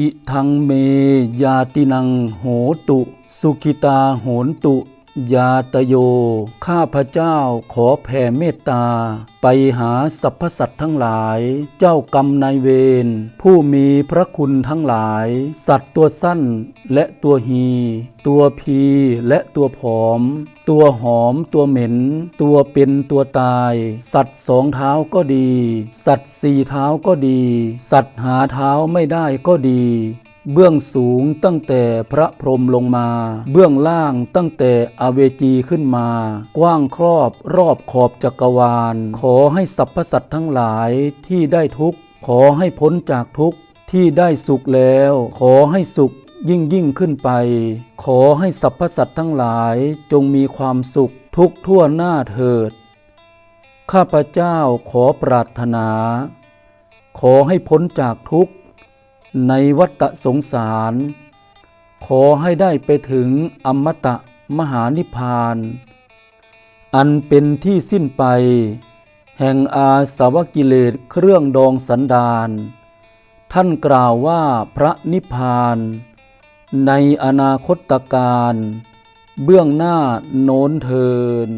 อิทังเมยาตินังโหตุ สุขิตาโหนตุ ยาตโย ข้าพระเจ้าขอแผ่เมตตา ไปหาสรรพสัตว์ทั้งหลาย เจ้ากรรมนายเวร ผู้มีพระคุณทั้งหลาย สัตว์ตัวสั้นและตัวฮีตัวพีและตัวผอม ตัวหอมตัวเหม็น ตัวเป็นตัวตาย สัตว์สองเท้าก็ดี สัตว์สี่เท้าก็ดี สัตว์หาเท้าไม่ได้ก็ดี เบื้องสูงตั้งแต่พระพรหมลงมา เบื้องล่างตั้งแต่อเวจีขึ้นมา กว้างครอบรอบขอบจักรวาล ขอให้สรรพสัตว์ทั้งหลายที่ได้ทุกข์ ขอให้พ้นจากทุกข์ที่ได้สุขแล้ว ขอให้สุขยิ่งยิ่งขึ้นไป ขอให้สรรพสัตว์ทั้งหลายจงมีความสุขทุกทั่วหน้าเถิด ข้าพเจ้าขอปรารถนา ขอให้พ้นจากทุกข์ ในวัฏสงสาร ขอให้ได้ไปถึงอมตะมหานิพพาน อันเป็นที่สิ้นไป แห่งอาสวกิเลสเครื่องดองสันดาน ท่านกล่าวว่าพระนิพพาน ในอนาคตการ เบื้องหน้าโน้นเทิน